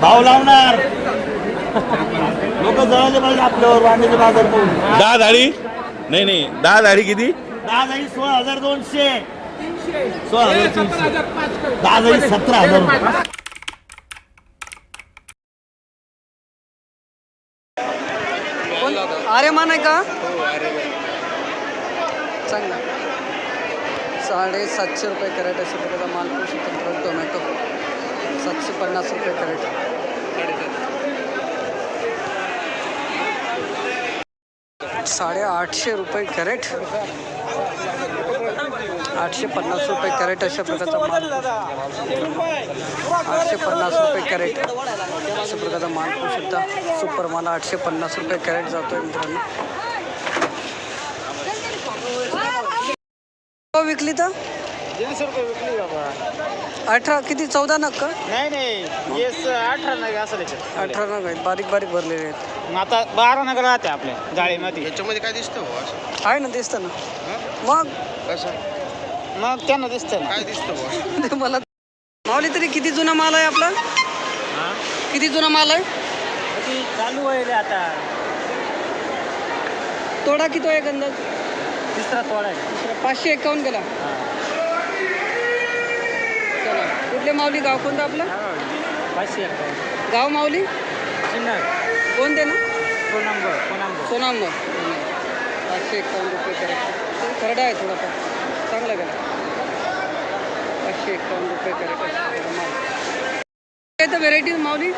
भाव लावणार. लोक जळाले पाहिजे आपल्यावर वांग्याचे बाजार पाहून. दहा धाडी? नाही नाही. दहा धाडी किती? दहा जाई सोळा हजार दोनशे. सोळा हजार तीनशे. दहा जाई सतरा हजार. रुपये आर्यमान आहे का? चांगला. साडेसातशे रुपये प्रकारचा माल पोषक तंत्र टोमॅटो. सातशे पन्नास रुपये कॅरेट. साडे आठशे रुपये कॅरेट. आठशे पन्नास रुपये कॅरेट अशा प्रकारचा माल. आठशे पन्नास रुपये कॅरेट. अशा प्रकारचा माल पाहू शकता. सुपर माल आठशे पन्नास रुपये कॅरेट जातोय मित्रांनो. विकली तर? दीडशे रुपये विकली बाबा. अठरा किती? चौदा नग का? नाही नाही. येस अठरा नग असं त्याच्यात अठरा नग आहेत. बारीक बारीक भरलेले आहेत. मग आता बारा नग राहते आपल्या जाळीमध्ये. याच्यामध्ये काय दिसतं हो असं? आहे ना दिसतं ना. मग? कसं? मग त्यांना दिसतं ना. काय दिसतं हो ते मला मावली तरी किती जुना माल आहे आपला? किती जुना माल आहे? चालू आहे आता. तोडा किती आहे अंदाज तिसरा तोडा आहे. दुसरा पाचशे एकावन्न गेला. कुठले माऊली गाव कोणतं आपलं? पाचशे गाव माऊली? सिन्नर. कोणते ना? फोन नंबर फोन नंबर सोनांबर पाचशे एकावन्न रुपये कॅरेट करडा आहे थोडासा चांगला गेला. पाचशे एकावन्न रुपये माल काय तर व्हेरायटी माऊली?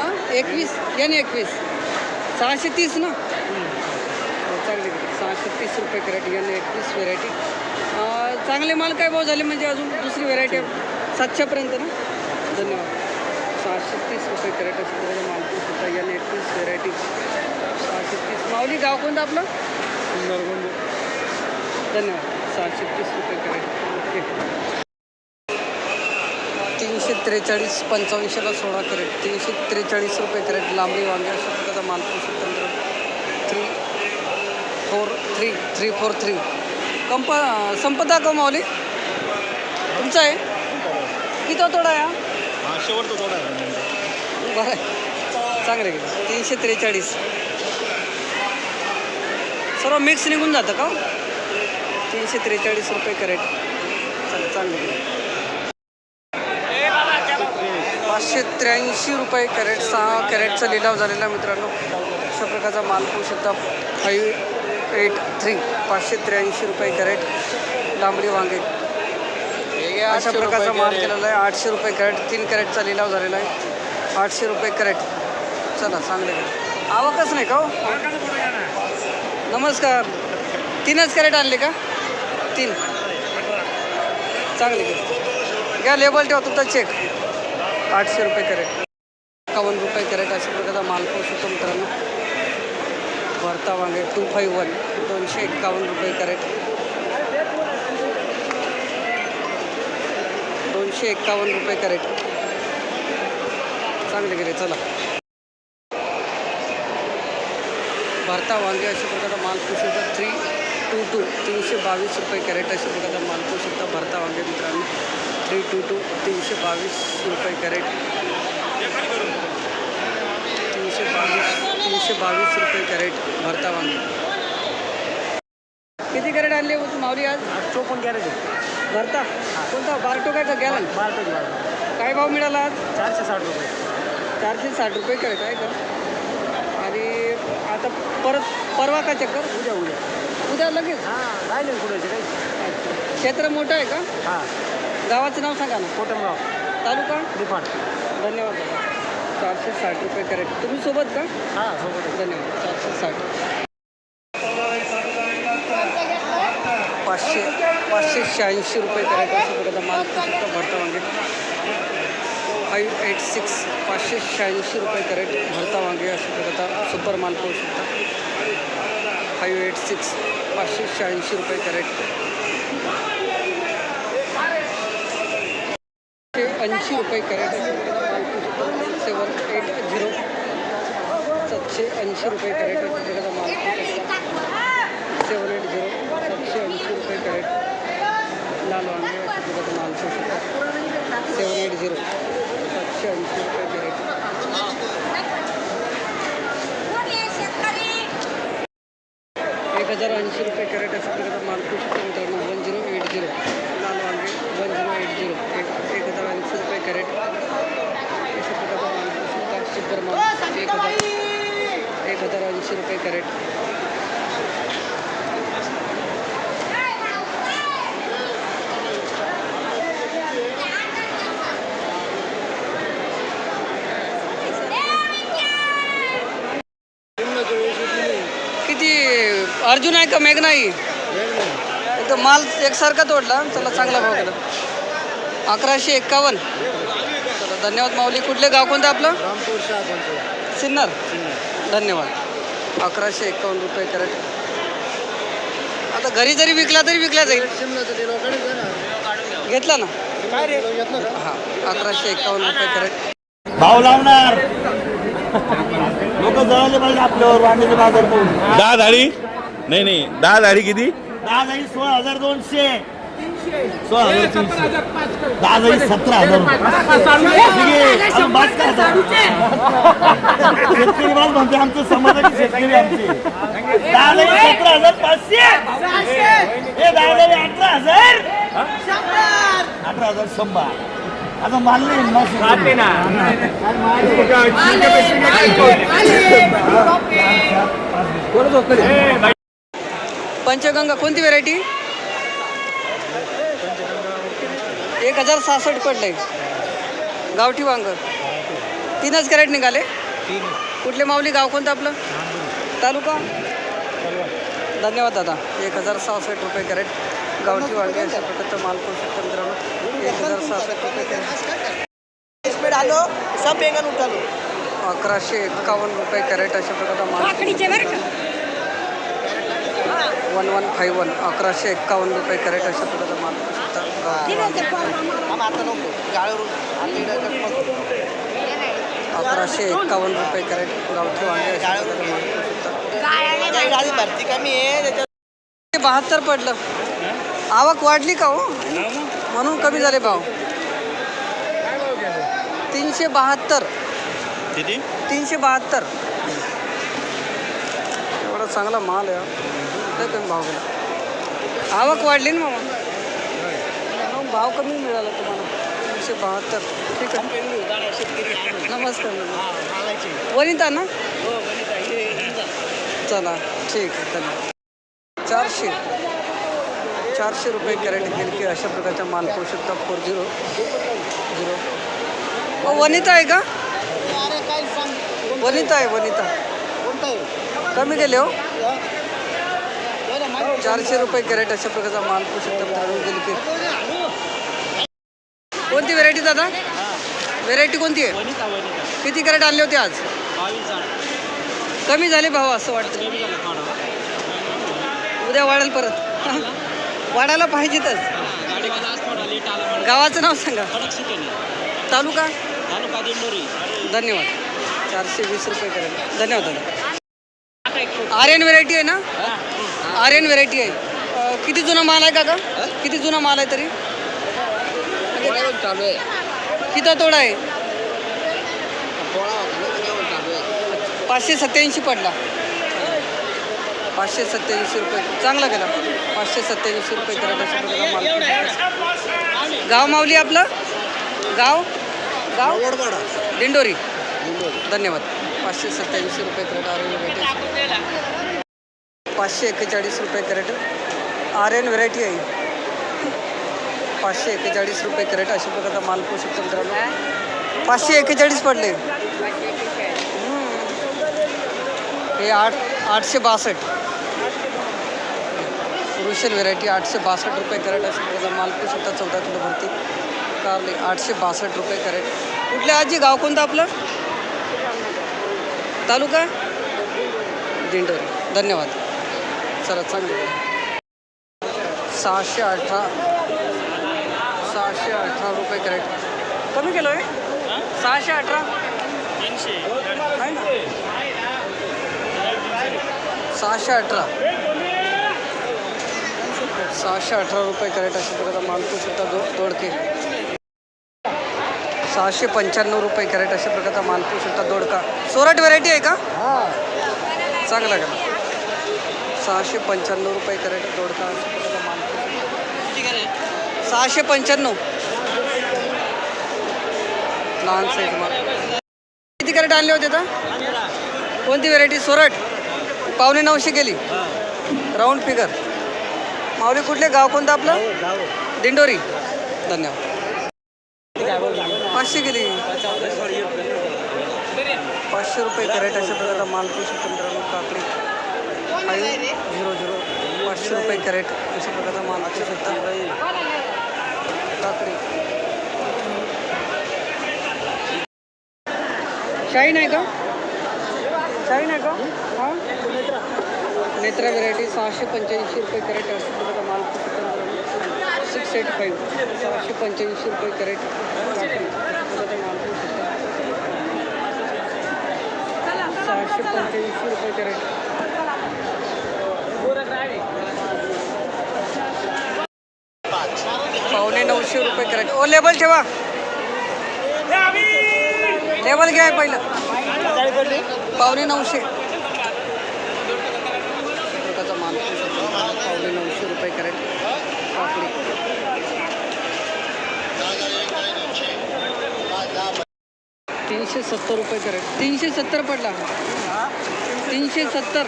हां? एकवीस. याने एकवीस. सहाशे तीस ना? हो, चांगली गेली. सहाशे तीस रुपये कॅरेट याने एकवीस व्हेरायटी चांगले माल काय भाव झाले म्हणजे अजून दुसरी व्हेरायटी सातशेपर्यंत ना? धन्यवाद. सहाशे तीस रुपये कॅरेट असं त्याचा माल पण सुद्धा याने एकवीस व्हेरायटी सहाशे तीस माऊली गाव कोणतं आपलं? धन्यवाद. सहाशे तीस रुपये कॅरेट ओके. तीनशे त्रेचाळीस पंचावन्नशेला सोळा कॅरेट तीनशे त्रेचाळीस रुपये कॅरेट लांबडी वांगे अशा प्रकारचा माल पोषक तंत्र three four three three four three कंप संपदा का माऊली? तुमचा आहे? किती तोडा आहे हा? शेवटचा थोडा बरं. आहे चांगलं गेलं तीनशे त्रेचाळीस. सर्व मिक्स निघून जातं का हो? तीनशे त्रेचाळीस रुपये कॅरेट चालेल चांगलं गेलं पाचशे त्र्याऐंशी रुपये कॅरेट सहा कॅरेटचा लिलाव झालेला मित्रांनो. अशा प्रकारचा माल शकता. फाईव्ह एट थ्री पाचशे त्र्याऐंशी रुपये कॅरेट लांबडी वांगे. अशा प्रकारचा माल केलेला आहे. आठशे रुपये कॅरेट तीन कॅरेटचा लिलाव झालेला आहे. आठशे रुपये कॅरेट. चला चांगले आवकच नाही का हो? नमस्कार. तीनच कॅरेट आणले का? तीन. चांगले घ्या लेबल ठेवा तुमचा चेक आठशे रुपये कॅरेट. एकावन्न रुपये कॅरेट अशा प्रकारचा माल पोहोचतो मित्रांनो. भरता वांगे टू फाईव्ह वन दोनशे एक्कावन्न रुपये कॅरेट. दोनशे एक्कावन्न रुपये कॅरेट. चांगले गेले चला. भरता वांगे अशा प्रकारचा माल सुद्धा शकता. थ्री टू टू तीनशे बावीस रुपये कॅरेट अशा प्रकारचा माल पाहू शकता भरता वांगे मित्रांनो. थ्री टू टू तीनशे बावीस रुपये कॅरेट. तीनशे बावीस तीनशे बावीस रुपये कॅरेट भरता वांगे. किती कॅरेट आणले होते माऊली आज? चोपन्न कॅरेट भरता? कोणता? बारटो काय का गॅलन? बारटो. काय भाव मिळाला आज? चारशे साठ रुपये. चारशे साठ रुपये कॅरेट आहे का? आणि आता परत परवा का चक्कर? उद्या उद्या. उद्या लगेच? हां राहिले कुणाचे काही. अच्छा क्षेत्र मोठं आहे का? हां. गावाचं नाव सांगा ना. कोटमगाव. तालुका? रिफांड धन्यवाद चारशे साठ रुपये कॅरेट तुम्ही सोबत का? हां सोबत धन्यवाद. चारशे साठ. पाचशे पाचशे शहाऐंशी रुपये कॅरेट असं प्रकारचा माल भरता वांगे फाईव्ह एट सिक्स पाचशे शहाऐंशी रुपये कॅरेट भरता वांगे अशा प्रकारचा सुपर माल पाहू शकता. फाईव्ह एट सिक्स पाचशे शहाऐंशी रुपये कॅरेट ऐंशी रुपये कॅरेट सेवन एट झिरो सातशे ऐंशी रुपये कॅरेट त्याचा माल सेवन एट झिरो सातशे ऐंशी रुपये कॅरेट. लाल वांगे त्याचा माल सेवन एट झिरो सातशे ऐंशी रुपये कॅरेट. एक हजार ऐंशी रुपये कॅरेट असं त्याचा माल करू शकतो मित्रांनो वन झिरो एट झिरो. लाल वांगे वन झिरो एट झिरो. एक एक हजार ऐंशी रुपये कॅरेट. एक हजार एक हजार ऐंशी रुपये कॅरेट किती? अर्जुन आहे का मेघ नाही एकदम माल एकसारखा तोडला. चला चांगला भाव केला. अकराशे एक्कावन्न धन्यवाद माऊली. कुठले गाव कोणतं आपलं? रामपूर शाह कोणतं? सिन्नर. धन्यवाद. अकराशे एक्कावन्न रुपये कॅरेट. आता घरी जरी विकला तरी विकला जाईल. घेतला ना? काय रे घेतलं का? हां अकराशे एक्कावन्न रुपये कॅरेट. भाव लावणार. लोक जळाले पाहिजे आपल्यावर वांग्याचे बाजार दहा धाडी? नाही नाही. दहा धाडी किती? दहा जाई सोळा हजार दोनशे. सोळा हजार तीनशे. दहा जाई सतरा हजार? शेतकरी बाज म्हणते आमचं समाजाची शेतकरी आमचे. दहा जाई सतरा हजार पाचशे. हे दहा जाई अठरा हजार. अठरा हजार शंभर. आता ना? पंचगंगा कोणती व्हेरायटी एक हजार सहासष्ट पडले गावठी वांग. तीनच कॅरेट निघाले. कुठले माऊली गाव कोणतं आपलं? तालुका? धन्यवाद दादा. एक हजार सहासष्ट रुपये कॅरेट. गावठी वांगे अशा प्रकारचा माल करू शकतो मित्रांनो. एक हजार सहासष्ट रुपये कॅरेट. इसमें डालो सब बैंगन उठालो. अकराशे एक्कावन्न रुपये कॅरेट अशा प्रकारचा माल. वन वन फाईव्ह वन अकराशे एक्कावन्न रुपये कॅरेट अशा प्रकारचा माल करू शकता अकराशे एक्कावन्न रुपये कॅरेट गावठी वांगे शकता बहात्तर पडलं. आवक वाढली का हो? म्हणून कमी झाले भाव. तीनशे बहात्तर. तीनशे बहात्तर. एवढा चांगला माल आहे हा. लय कमी भाव गेला आवक वाढली ना मामा. मग भाव कमी मिळाला तुम्हाला. तीनशे बहात्तर. ठीक आहे. नमस्कार. वनिता ना? चला ठीक आहे धन्यवाद. चारशे. चारशे रुपये कॅरेट गिलकी अशा प्रकारचा माल पाहू शकता. Four zero. झिरो. वनिता आहे का? वनिता आहे वनिता. कमी केले हो. चारशे रुपये कॅरेट अशा प्रकारचा माल पाहू शकता कोणती व्हेरायटी दादा? व्हेरायटी कोणती आहे? किती कॅरेट आणले होते आज? कमी झाले भाव असं वाटतं. उद्या वाढेल परत. वाढायला पाहिजेतच. गावाचं नाव सांगा. तालुका? धन्यवाद. चारशे वीस रुपये करेल धन्यवाद दादा. आर्यन व्हेरायटी आहे ना? आर्यन व्हेरायटी आहे. अं, किती जुना माल आहे काका? किती जुना माल आहे तरी? चालू आहे. किती तोडा आहे? पाचशे सत्याऐंशी पडला. पाचशे सत्याऐंशी रुपये. चांगला गेला पाचशे सत्याऐंशी रुपये प्रकारचा माल. गाव माऊली आपलं? गाव? गाव? दिंडोरी. धन्यवाद. पाचशे सत्याऐंशी रुपये करेट आर एन व्हेरायटी पाचशे एक्केचाळीस रुपये कॅरेट. आर एन आहे. पाचशे एक्केचाळीस रुपये कॅरेट. अशा प्रकारचा माल पोहू शकतो मित्रांनो. पाचशे एक्केचाळीस पडले. हे आठ आठशे बासष्ट. रुशन व्हेरायटी आठशे बासष्ट रुपये कॅरेट. अशा प्रकारचा माल पोहू शकता चौदा किलो भरती. कारले आठशे बासष्ट रुपये कॅरेट. कुठल्या आजी गाव कोणतं आपलं? तालुका? दिंडोरी. धन्यवाद. चांगलं. सहाशे अठरा सहाशे अठरा रुपये कॅरेट. कमी केलं आहे सहाशे अठरा. सहाशे अठरा. सहाशे अठरा रुपये कॅरेट अशा प्रकारचा माल तू सुद्धा दो दोडके सहाशे पंच्याण्णव रुपये कॅरेट अशा प्रकारचा माल तू सुद्धा दोडका सोरट व्हेरायटी आहे का? चांगला का? सहाशे पंच्याण्णव रुपये कॅरेट दोडका सहाशे पंच्याण्णव. लहान साईज माल किती कॅरेट आणले होते तर? कोणती व्हेरायटी सोरट. पावणे नऊशे गेली. राऊंड फिगर माऊली कुठले? गाव कोणतं आपलं? दिंडोरी. धन्यवाद. पाचशे गेली. पाचशे रुपये. कॅरेट अशा प्रकारचा माल पाहू शकतो मित्रांनो काकडी. फाईव्ह झिरो झिरो पाचशे रुपये कॅरेट। अशा प्रकारचा माल पाहू शकता काकडी शाईन आहे का शाईन आहे का हाँ। नेत्रा व्हेरायटी सहाशे पंच्याऐंशी रुपये कॅरेट अशा प्रकारचा माल शकता मित्रांनो सिक्स एट फाईव्ह सहाशे पंच्याऐंशी रुपये कॅरेट। माल सहाशे पंच्याऐंशी रुपये कॅरेट। पावणे नऊशे रुपये करायचे ओ लेबल ठेवा. लेबल घ्या पहिलं. पावणे नऊशे. पावणे नऊशे रुपये करायचे तीनशे सत्तर रुपये कॅरेट. तीनशे सत्तर पडला. तीनशे सत्तर.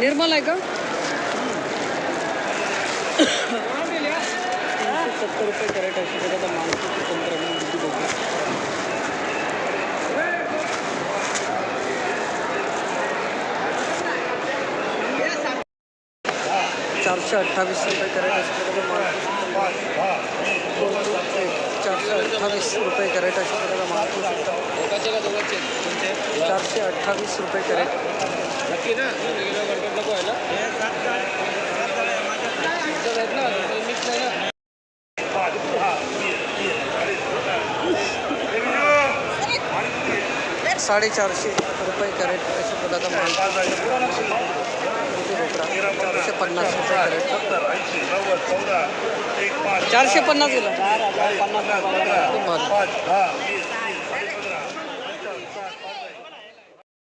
निर्मल आहे का? सत्तर रुपये कॅरेट अशी प्रकारचा माणसाची तंत्रज्ञान बघू चारशे अठ्ठावीस रुपये कॅरेट अशी प्रकारचा चारशे अठ्ठावीस रुपये कॅरेट अशा शकता. चारशे अठ्ठावीस रुपये कॅरेट. साडेचारशे रुपये कॅरेट अशा प्रकारचा माल चारशे पन्नास रुपये चारशे पन्नास गेला पन्नास